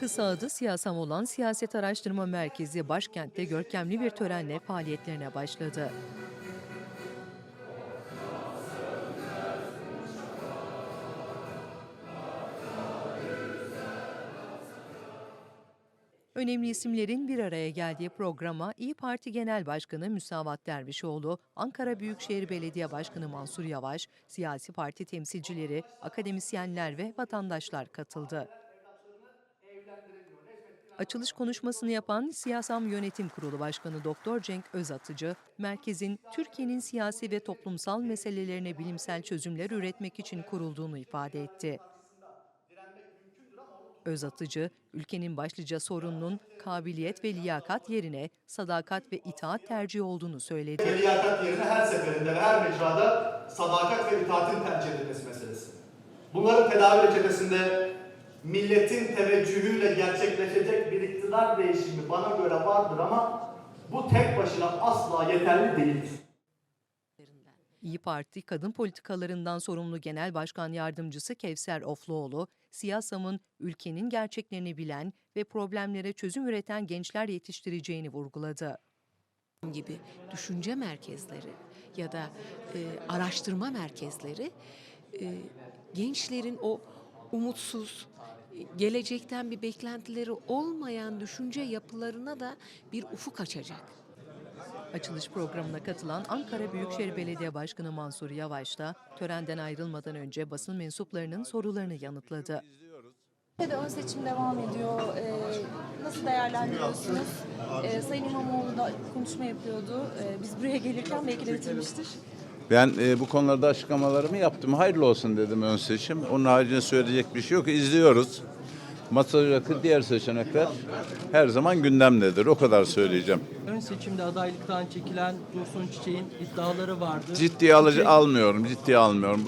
Kısa adı Siyasam olan Siyaset Araştırma Merkezi başkentte görkemli bir törenle faaliyetlerine başladı. Önemli isimlerin bir araya geldiği programa İyi Parti Genel Başkanı Müsavat Dervişoğlu, Ankara Büyükşehir Belediye Başkanı Mansur Yavaş, siyasi parti temsilcileri, akademisyenler ve vatandaşlar katıldı. Açılış konuşmasını yapan Siyasam Yönetim Kurulu Başkanı Doktor Cenk Özatıcı, merkezin Türkiye'nin siyasi ve toplumsal meselelerine bilimsel çözümler üretmek için kurulduğunu ifade etti. Özatıcı, ülkenin başlıca sorununun kabiliyet ve liyakat yerine sadakat ve itaat tercihi olduğunu söyledi. ve liyakat yerine her seferinde ve her mecrada sadakat ve itaatin tercih edilmesi meselesi. Bunların tedavi reçetesinde milletin teveccühüyle gerçekleşecek bir iktidar değişimi bana göre vardır ama bu tek başına asla yeterli değildir. İyi Parti kadın politikalarından sorumlu Genel Başkan Yardımcısı Kevser Ofluoğlu, Siyasam'ın ülkenin gerçeklerini bilen ve problemlere çözüm üreten gençler yetiştireceğini vurguladı. gibi düşünce merkezleri ya da e, araştırma merkezleri e, gençlerin o umutsuz, gelecekten bir beklentileri olmayan düşünce yapılarına da bir ufuk açacak. Açılış programına katılan Ankara Büyükşehir Belediye Başkanı Mansur Yavaş da törenden ayrılmadan önce basın mensuplarının sorularını yanıtladı. Türkiye'de ön seçim devam ediyor. Ee, nasıl değerlendiriyorsunuz? Ee, Sayın İmamoğlu da konuşma yapıyordu. Ee, biz buraya gelirken belki de bitirmiştir. Ben e, bu konularda açıklamalarımı yaptım. Hayırlı olsun dedim ön seçim. Onun haricinde söyleyecek bir şey yok. İzliyoruz. Masadaki diğer seçenekler her zaman gündemdedir. O kadar söyleyeceğim. Ön seçimde adaylıktan çekilen Dursun Çiçek'in iddiaları vardı. Ciddiye alıcı almıyorum. Ciddiye almıyorum.